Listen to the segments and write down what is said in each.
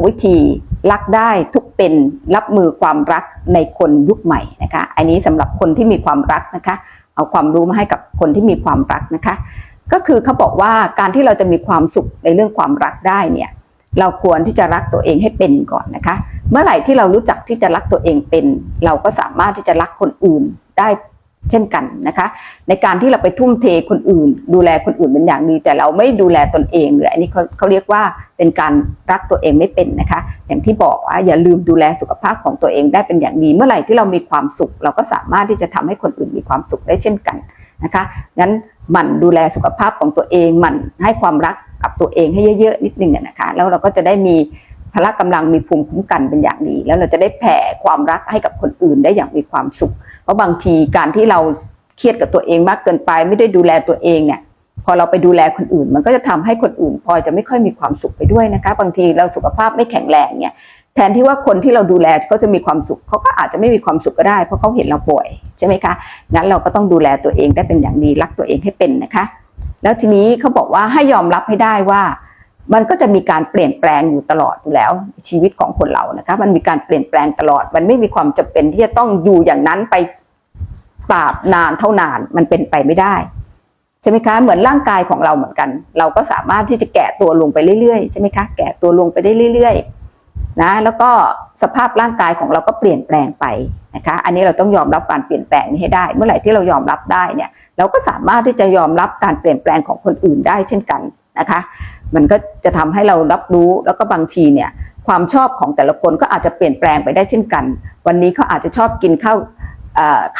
6 วิธีรักได้ทุกเป็นรับมือความรักในคนยุคใหม่นะคะ อันนี้สำหรับคนที่มีความรักนะคะ เอาความรู้มาให้กับคนที่มีความรักนะคะ ก็คือเขาบอกว่าการที่เราจะมีความสุขในเรื่องความรักได้เนี่ยเราควรที่จะรักตัวเองให้เป็นก่อนนะคะ เมื่อไหร่ที่เรารู้จักที่จะรักตัวเองเป็น เราก็สามารถที่จะรักคนอื่นได้ เช่นกันนะคะ ในการที่เราไปทุ่มเทคนอื่น ดูแลคนอื่นเป็นอย่างดี แต่เราไม่ดูแลตนเองหรืออันนี้เขาเขาเรียกว่าเป็นการรักตัวเองไม่เป็นนะคะ อย่างที่บอกว่าอย่าลืมดูแลสุขภาพของตัวเองได้เป็นอย่างดีเมื่อไหร่ที่เรามีความสุข เราก็สามารถที่จะทำให้คนอื่นมีความสุขได้เช่นกันนะคะงั้นหมั่นดูแลสุขภาพของตัวเองหมั่นให้ความรักกับตัวเองให้เยอะๆนิดนึงนะคะแล้วเราก็จะได้มี พละกำลังมีภูมิคุ้มกันเป็นอย่างดี แล้วเราจะได้แผ่ความรักให้กับคนอื่นได้อย่างมีความสุข เพราะบางทีการที่เราเครียดกับตัวเองมากเกินไป ไม่ได้ดูแลตัวเองเนี่ยพอเราไปดูแลคนอื่น มันก็จะทำให้คนอื่นพลอยจะไม่ค่อยมีความสุขไปด้วยนะคะ บางทีเราสุขภาพไม่แข็งแรงเนี่ยแทนที่ว่าคนที่เราดูแลเขาจะมีความสุขเขาก็อาจจะไม่มีความสุขก็ได้ เพราะเขาเห็นเราป่วยใช่ไหมคะงั้นเราก็ต้องดูแลตัวเองได้เป็นอย่างดีรักตัวเองให้เป็นนะคะ แล้วทีนี้เขาบอกว่าให้ยอมรับให้ได้ว่า มันก็จะมีการเปลี่ยนแปลงอยู่ตลอดอยู่แล้วชีวิตของคนเรานะคะมันมีการเปลี่ยนแปลงตลอด มันไม่มีความจำเป็นที่จะต้องอยู่อย่างนั้นไปตราบนานเท่านานมันเป็นไปไม่ได้ใช่ไหมคะเหมือนร่างกายของเราเหมือนกัน เราก็สามารถที่จะแก่ตัวลงไปเรื่อยๆใช่ไหมคะแก่ตัวลงไปได้เรื่อยๆนะแล้วก็สภาพร่างกายของเราก็เปลี่ยนแปลงไปนะคะอันนี้เราต้องยอมรับการเปลี่ยนแปลงนี้ให้ได้ เมื่อไหร่ที่เรายอมรับได้เนี่ยเราก็สามารถที่จะยอมรับการเปลี่ยนแปลงของคนอื่นได้เช่นกัน นะคะ มันก็จะทำให้เรารับรู้แล้วก็บางทีเนี่ยความชอบของแต่ละคนก็อาจจะเปลี่ยนแปลงไปได้เช่นกัน วันนี้เขาอาจจะชอบกินข้าว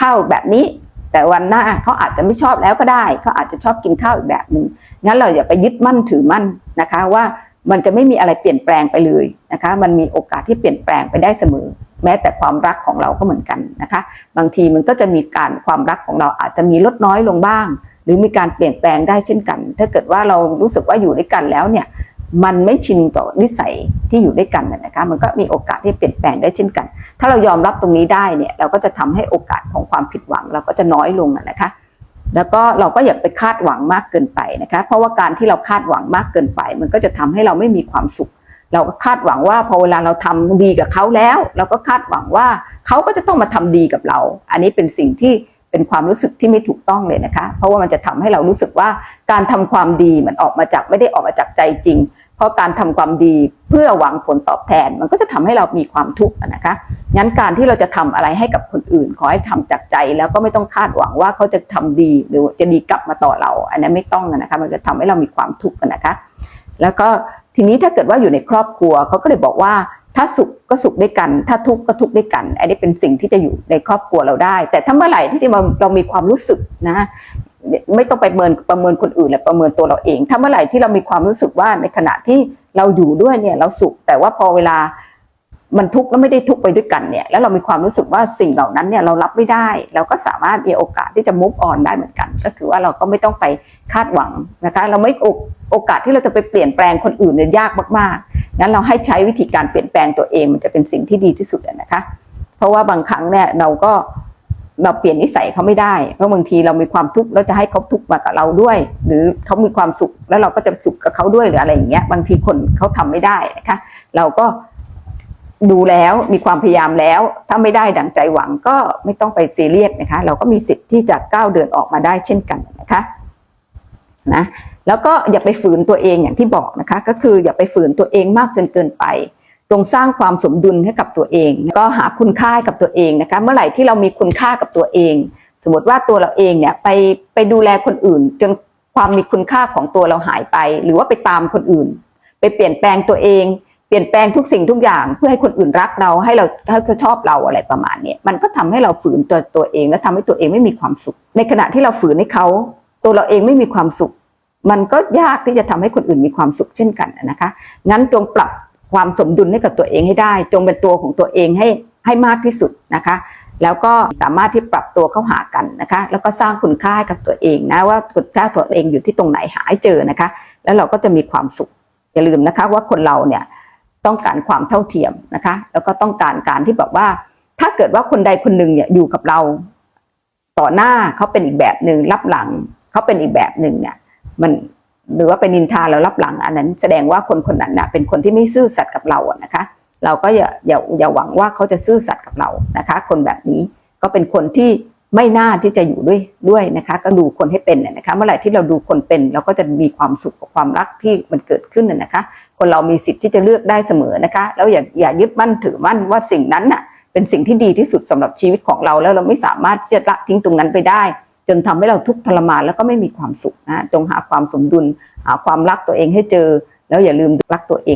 ข้าวแบบนี้ แต่วันหน้าเขาอาจจะไม่ชอบแล้วก็ได้เขาอาจจะชอบกินข้าวอีกแบบหนึ่งงั้นเราอย่าไปยึดมั่นถือมั่นนะคะว่ามันจะไม่มีอะไรเปลี่ยนแปลงไปเลยนะคะ มันมีโอกาสที่เปลี่ยนแปลงไปได้เสมอ แม้แต่ความรักของเราก็เหมือนกันนะคะ บางทีมันก็จะมีการความรักของเราอาจจะมีลดน้อยลงบ้าง หรือมีการเปลี่ยนแปลงได้เช่นกัน ถ้าเกิดว่าเรารู้สึกว่าอยู่ด้วยกันแล้วเนี่ยมันไม่ชินต่อนิสัยที่อยู่ด้วยกันนะคะมันก็มีโอกาสที่เปลี่ยนแปลงได้เช่นกัน ถ้าเรายอมรับตรงนี้ได้เนี่ยเราก็จะทำให้โอกาสของความผิดหวัง เราก็จะน้อยลงนะคะแล้วก็เราก็อย่าไปคาดหวังมากเกินไปนะคะ เพราะว่าการที่เราคาดหวังมากเกินไป มันก็จะทำให้เราไม่มีความสุข เราก็คาดหวังว่าพอเวลาเราทำดีกับเขาแล้ว เราก็คาดหวังว่าเขาก็จะต้องมาทำดีกับเรา อันนี้เป็นสิ่งที่ เป็นความรู้สึกที่ไม่ถูกต้องเลยนะคะ เพราะว่ามันจะทำให้เรารู้สึกว่าการทำความดีมันออกมาจากไม่ได้ออกมาจากใจจริง เพราะการทำความดีเพื่อหวังผลตอบแทน มันก็จะทำให้เรามีความทุกข์นะคะงั้นการที่เราจะทำอะไรให้กับคนอื่น ขอให้ทำจากใจแล้วก็ไม่ต้องคาดหวังว่าเขาจะทำดีหรือจะดีกลับมาต่อเรา อันนั้นไม่ต้องนะคะ มันจะทำให้เรามีความทุกข์นะคะ แล้วก็ทีนี้ถ้าเกิดว่าอยู่ในครอบครัวเขาก็เลยบอกว่า ถ้าสุขก็สุขด้วยกัน ถ้าทุกข์ก็ทุกข์ด้วยกันอันนี้เป็นสิ่งที่จะอยู่ในครอบครัวเราได้ แต่ถ้าเมื่อไหร่ที่เราเรามีความรู้สึกนะไม่ต้องไปเมินประเมินคนอื่นและประเมินตัวเราเอง ถ้าเมื่อไหร่ที่เรามีความรู้สึกว่าในขณะที่เราอยู่ด้วยเนี่ยเราสุข แต่ว่าพอเวลามันทุกข์แล้วไม่ได้ทุกข์ไปด้วยกันเนี่ยแล้วเรามีความรู้สึกว่าสิ่งเหล่านั้นเนี่ยเรารับไม่ได้ เราก็สามารถมีโอกาสที่จะมุฟออนได้เหมือนกัน ก็คือว่าเราก็ไม่ต้องไปคาดหวังนะคะ เราไม่โอกาสที่เราจะไปเปลี่ยนแปลงคนอื่นเนี่ยยากมากๆ งั้นเราให้ใช้วิธีการเปลี่ยนแปลงตัวเองมันจะเป็นสิ่งที่ดีที่สุดนะคะ เพราะว่าบางครั้งเนี่ยเราก็เราเปลี่ยนนิสัยเขาไม่ได้ เพราะบางทีเรามีความทุกข์เราจะให้เขาทุกข์มากับเราด้วย หรือเขามีความสุขแล้วเราก็จะสุขกับเขาด้วยหรืออะไรอย่างเงี้ย บางทีคนเขาทำไม่ได้นะคะ เราก็ดูแล้วมีความพยายามแล้ว ถ้าไม่ได้ดังใจหวังก็ไม่ต้องไปซีเรียสนะคะ เราก็มีสิทธิ์ที่จะก้าวเดินออกมาได้เช่นกันนะคะ นะแล้วก็อย่าไปฝืนตัวเองอย่างที่บอกนะคะ ก็คืออย่าไปฝืนตัวเองมากจนเกินไปจงสร้างความสมดุลให้กับตัวเองก็หาคุณค่ากับตัวเองนะคะ เมื่อไหร่ที่เรามีคุณค่ากับตัวเอง สมมติว่าตัวเราเองเนี่ยไปไปดูแลคนอื่นจนความมีคุณค่าของตัวเราหายไป หรือว่าไปตามคนอื่น ไปเปลี่ยนแปลงตัวเองเปลี่ยนแปลงทุกสิ่งทุกอย่างเพื่อให้คนอื่นรักเราให้เราให้เขาชอบเราอะไรประมาณนี้มันก็ทำให้เราฝืนตัวตัวเองและทำให้ตัวเองไม่มีความสุข ในขณะที่เราฝืนให้เขาตัวเราเองไม่มีความสุข มันก็ยากที่จะทำให้คนอื่นมีความสุขเช่นกันนะคะ งั้นจงปรับความสมดุลให้กับตัวเองให้ได้ จงเป็นตัวของตัวเองให้ให้มากที่สุดนะคะ แล้วก็สามารถที่ปรับตัวเข้าหากันนะคะ แล้วก็สร้างคุณค่าให้กับตัวเองนะว่าคุณค่าตัวเองอยู่ที่ตรงไหนหาให้เจอนะคะ แล้วเราก็จะมีความสุข อย่าลืมนะคะว่าคนเราเนี่ยต้องการความเท่าเทียมนะคะ แล้วก็ต้องการการที่แบบว่า ถ้าเกิดว่าคนใดคนหนึ่งเนี่ยอยู่กับเรา ต่อหน้าเขาเป็นอีกแบบหนึ่งรับหลังเขาเป็นอีกแบบหนึ่งเนี่ย มันหรือว่าเป็นนินทาเรารับหลังอันนั้น แสดงว่าคนคนนั้นนะเป็นคนที่ไม่ซื่อสัตย์กับเราอะนะคะ เราก็อย่าอย่าอย่าหวังว่าเขาจะซื่อสัตย์กับเรานะคะ คนแบบนี้ก็เป็นคนที่ไม่น่าที่จะอยู่ด้วยด้วยนะคะ ก็ดูคนให้เป็นนะคะ เมื่อไหร่ที่เราดูคนเป็นเราก็จะมีความสุขกับความรักที่มันเกิดขึ้นนะนะคะ คนเรามีสิทธิ์ที่จะเลือกได้เสมอนะคะ แล้วอย่าอย่ายึดมั่นถือมั่นว่าสิ่งนั้นน่ะเป็นสิ่งที่ดีที่สุดสำหรับชีวิตของเราแล้วเราไม่สามารถที่จะละทิ้งตรงนั้นไปได้ จนทำให้เราทุกข์ทรมานแล้วก็ไม่มีความสุขนะจงหาความสมดุลหาความรักตัวเองให้เจอ แล้วอย่าลืมรักตัวเอง